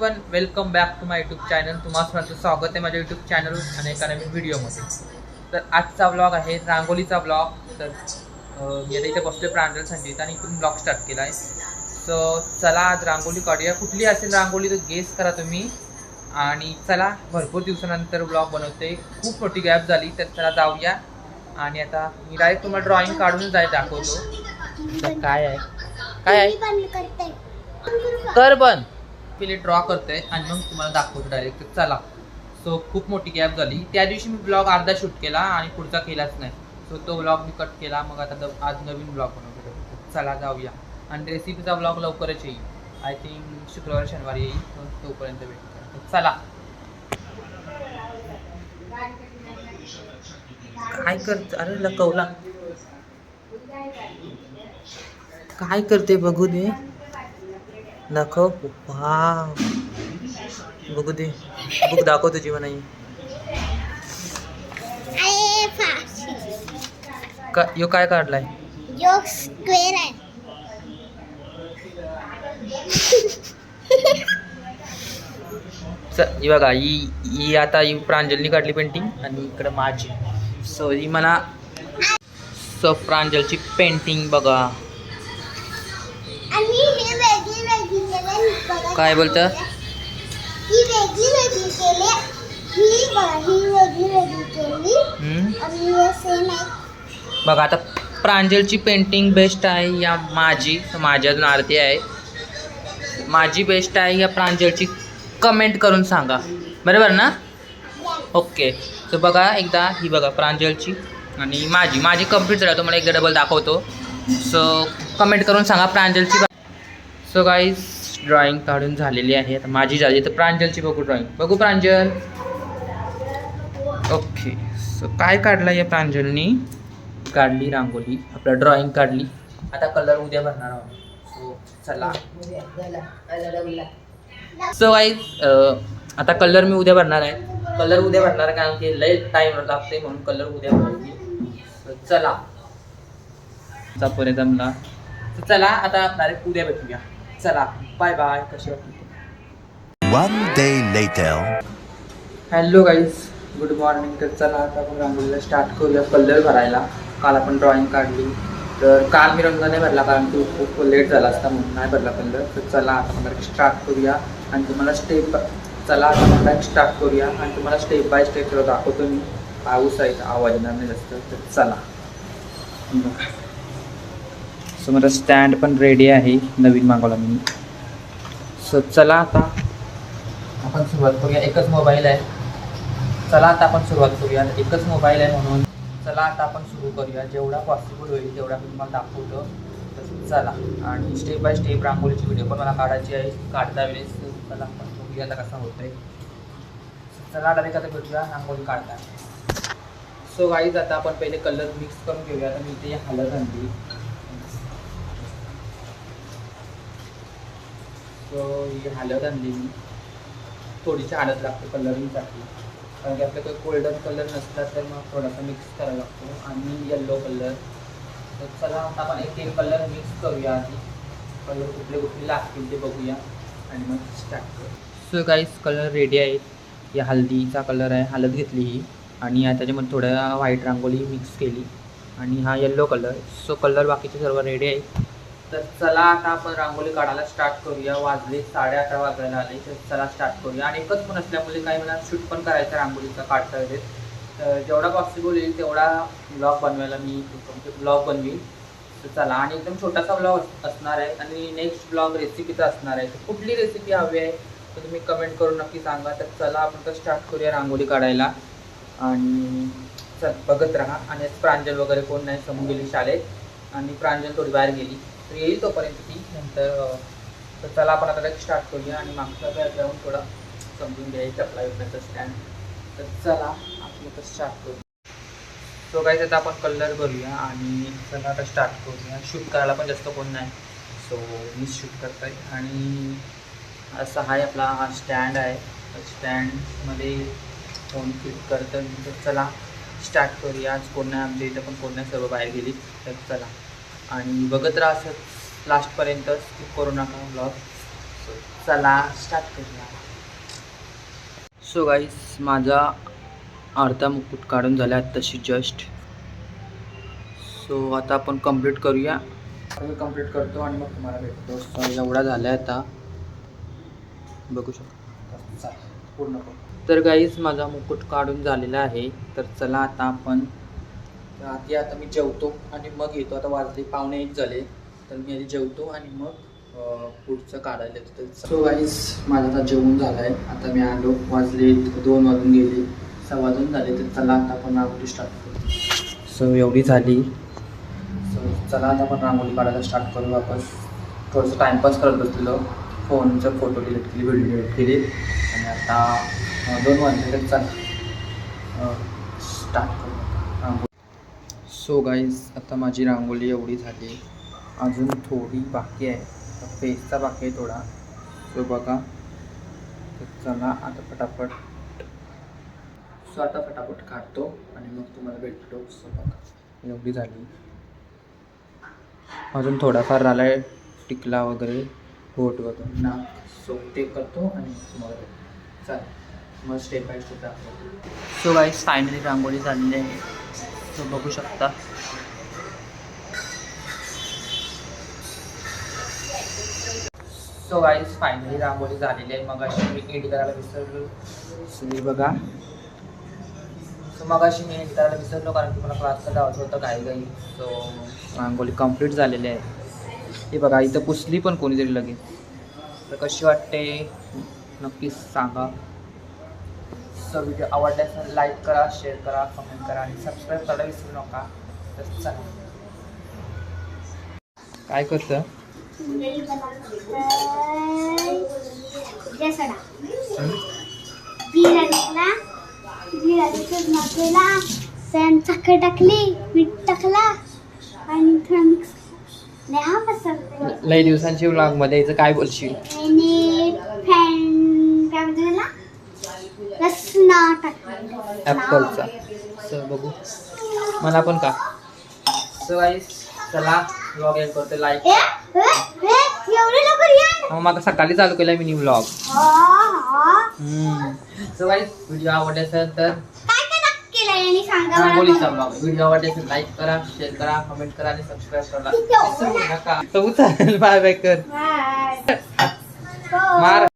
One welcome back to my YouTube channel तुम्हा सर्वांचं स्वागत आहे माझ्या यूट्यूब चॅनल आणि एका नवीन व्हिडिओमध्ये तर आजचा ब्लॉग आहे रांगोलीचा ब्लॉग तर मी आता इथे बसलोय प्रांजल संगीत आणि इथून ब्लॉग स्टार्ट केला आहे सो चला आज रांगोली काढूया. कुठली असेल रांगोली तर गेस करा तुम्ही. आणि चला भरपूर दिवसानंतर ब्लॉग बनवते खूप मोठी गॅप झाली तर चला जाऊया. आणि आता मी डायरेक्ट तुम्हाला ड्रॉइंग काढून जाय दाखवतो. तर काय आहे? काय आहे? कर बंद. पहिले ड्रॉ करते आणि मग तुम्हाला दाखवतो डायरेक्ट चला. सो खूप मोठी गॅप झाली. त्या दिवशी मी ब्लॉग अर्धा शूट केला आणि पुढचा केलाच नाही. सो तो ब्लॉग मी कट केला. मग आता द- आज नवीन ब्लॉग बनवतो. चला जाऊया. आणि रेसिपीचा ब्लॉग लवकरच येईल. आय थिंक शुक्रवार शनिवारी येईल. तोपर्यंत भेट चला. काय करत अरे लकवला. काय करते बघू दे. दाखव. वाव. बघू दे. बुक दाखव तुझी म्हणाई. का यो काय काढलाय? स्क्वेअर आहे. ही बघा ही ही आता ही प्रांजलनी काढली पेंटिंग आणि इकडं माझी. सो ही मला सो प्रांजलची पेंटिंग बघा आणि हे वेगळी वेगळी केले बघा काय बोलतं? ही वेगळी वेगळी केली. ही बघा ही वेगळी वेगळी केली. हम्म? आणि हे सेम आहे. बघा आता प्रांजलची पेंटिंग बेस्ट आहे या माझी. माझी अजून आरती आहे. माझी बेस्ट आहे या प्रांजलची. कमेंट करून सांगा. बरोबर ना? ओके तर बघा एकदा ही बघा प्रांजलची आणि माझी. माझी कंप्लीट झाली. तुम्हाला एकदा डबल दाखवतो. सो कमेंट करून सांगा प्रांजलची. सो गाईज ड्रॉइंग काढून झालेली आहे. आता माझी झाली तर प्रांजलची बघू ड्रॉइंग बघू प्रांजल. ओके सो काय काढलं या प्रांजलनी? काढली रांगोली आपलं ड्रॉइंग काढली. आता कलर उद्या भरणार आहोत. सो चला. सो वाईज आता कलर मी उद्या भरणार आहे. कलर उद्या भरणार आहे कारण की लय टाईम लागते म्हणून कलर उद्या भरायची चला. जमला. तर चला आता डायरेक्ट उद्या भेटूया. चला. बाय बाय कशी वाटली One day later. Hello guys good morning तर चला आता आपण रांगोळीला स्टार्ट करूया कलर भरायला. काल आपण ड्रॉइंग काढली. तर काल मी रंग नाही भरला कारण की खूप लेट झाला असता म्हणून नाही भरला कलर तर चला आता आपण स्टार्ट करूया. आणि तुम्हाला स्टेप चला आता आपण स्टार्ट करूया. आणि तुम्हाला स्टेप बाय स्टेप दाखवतो मी. पाऊस आहे तर आवाज येणार नाही जास्त. तर चला. सो माझा स्टँड पण रेडी आहे नवीन मागवला मी. सो चला आता. आपण सुरुवात करूया. एकच मोबाईल आहे. चला आता आपण सुरुवात करूया. एकच मोबाईल आहे म्हणून चला आता आपण सुरू करूया. जेवढा पॉसिबल होईल तेवढा मी तुम्हाला दाखवतो. तर चला. आणि स्टेप बाय स्टेप रांगोळीची व्हिडिओ पण मला काढायची आहे. काढता वेळेस चला आपण बघूया आता कसा आहे चला डायरेक्ट आता भेटूया रांगोळी काढता. सो गाईज आता आपण पहिले कलर मिक्स करून घेऊया. आता मी इथे हलत आणली. सो ही हळद आणली मी. थोडीशी हळद लागते कलरिंगसाठी. कारण की आपल्याकडे गोल्डन कलर नसला तर मग थोडासा मिक्स करावा लागतो. आणि येल्लो कलर तर चला आता आपण एक एक कलर मिक्स करूया आधी. कलर कुठले कुठले लागतील ते बघूया. आणि मग स्टार्ट करू. सो काहीच कलर रेडी आहेत या हल्दीचा कलर आहे हळद घेतली ही. आणि त्याच्यामध्ये थोड्या व्हाईट रांगोळी मिक्स केली. आणि हा येल्लो कलर सो कलर बाकीचे सर्व रेडी आहेत तर चला आता आपण रांगोळी काढायला स्टार्ट करूया. वाजले साडे अकरा वाजायला आले तर चला स्टार्ट करूया. आणि एकच फोन असल्यामुळे काही मला शूट पण करायचं रांगोळीचा काढता वेळेस तर जेवढा पॉसिबल येईल तेवढा ब्लॉग बनवायला मी ब्लॉग बनवीन. तर चला. आणि एकदम छोटासा ब्लॉग असणार आहे. आणि नेक्स्ट ब्लॉग रेसिपीचा असणार आहे. तर कुठली रेसिपी हवी आहे तर तुम्ही कमेंट करून नक्की सांगा. तर चला आपण तर स्टार्ट करूया रांगोळी काढायला. आणि चल बघत राहा. आणि प्रांजल वगैरे कोण नाही समोर गेली शाळेत. आणि प्रांजल थोडी बाहेर गेली. तर येईल तोपर्यंत ती. नंतर तर चला आपण आता स्टार्ट करूया आणि मागचा काय जाऊन थोडा समजून घ्यायचं चपला विकण्याचं स्टँड तर चला आपण आता स्टार्ट करू सो काही त्याचा आपण कलर भरूया आणि चला आता स्टार्ट करूया. शूट करायला पण जास्त कोण नाही. सो मी शूट करत आहे आणि असा हा आपला हा स्टँड आहे. स्टँडमध्ये फोन फिट करतं? तर चला स्टार्ट करूया. आज कोण नाही आमच्या इथं पण कोण नाही सर्व बाहेर गेली. तर चला. आणि बघत राहा असं लास्टपर्यंत स्किप करू नका ब्लॉग चला स्टार्ट करूया. सो गाईस माझा अर्धा मुकुट काढून झाला आहे तशी जस्ट सो आता आपण कंप्लीट करूया. मी कंप्लीट करतो आणि मग तुम्हाला भेटतो. सो एवढा झाला आहे आता. बघू शकतो. पूर्ण तर गाईज माझा मुकुट काढून झालेला आहे. तर चला आता आपण तर आधी आता मी जेवतो आणि मग येतो. आता वाजले पावणे एक झाले. तर मी आधी जेवतो आणि मग पुढचं काढायला येतो. सो गाईज माझा आता जेवण झालं आहे आता मी आलो. वाजले दोन वाजून गेले. सव्वा दोन झाले. तर चला आता आपण रांगोळी स्टार्ट करू. सो एवढी झाली. सो चला आता आपण रांगोळी काढायला स्टार्ट करू. आपण थोडंसं टाईमपास करत बसलेलो. फोनचं फोटो डिलीट केली व्हिडिओ डिलीट केली. आणि आता दोन वाजले. तर चला स्टार्ट करू. सो गाईज आता माझी रांगोळी एवढी झाली. अजून थोडी बाकी आहे. फेसचा बाकी आहे थोडा. सो बघा. तर चला आता फटाफट. सो आता फटाफट काढतो आणि मग तुम्हाला भेटतो. सो बघा. एवढी झाली. अजून थोडाफार राहिला आहे टिकला वगैरे बोट वगैरे. ना. सो ते करतो आणि मग तुम्हाला भेटतो. चालेल मग स्टेप बाय स्टेप दाखवतो. सो गाईज फायनली रांगोळी झालेली आहे. सो बघू शकता. सो गाईज फायनली रांगोळी झालेली आहे. मग अशी मी एडिट करायला विसरलो. सो बघा. सो मग अशी मी एडिट करायला विसरलो कारण की मला क्लासला जायचं होतं घाई घाई सो रांगोळी कंप्लीट झालेली आहे. हे बघा इथं पुसली पण कोणीतरी लगेच. तर कशी वाटते? नक्कीच सांगा. सो व्हिडिओ आवडल्यास लाईक करा शेअर करा कमेंट करा आणि सबस्क्राईब करायला विसरू नका. तर चला. काय करतं? साखर टाकली मीठ टाकला आणि थोडं मिक्स नाही हा पसरते लई दिवसांची व्लॉगमध्ये याचं काय बोलशील? काय म्हणते ॲपलचा सो बघू. मला पण का? सो गाईस चला. व्लॉग एंड करतो लाईक मग मला सकाळी चालू केला हा, हा. सो गाईस व्हिडिओ आवडले असेल तर काय काय टाक केलंय आणि सांगा मला रांगोळीचा पण. ब्लॉग व्हिडिओ आवडले असेल लाईक करा शेअर करा कमेंट करा आणि सबस्क्राईब करा. नका. चालेल बाय बाय कर. बाय. मार.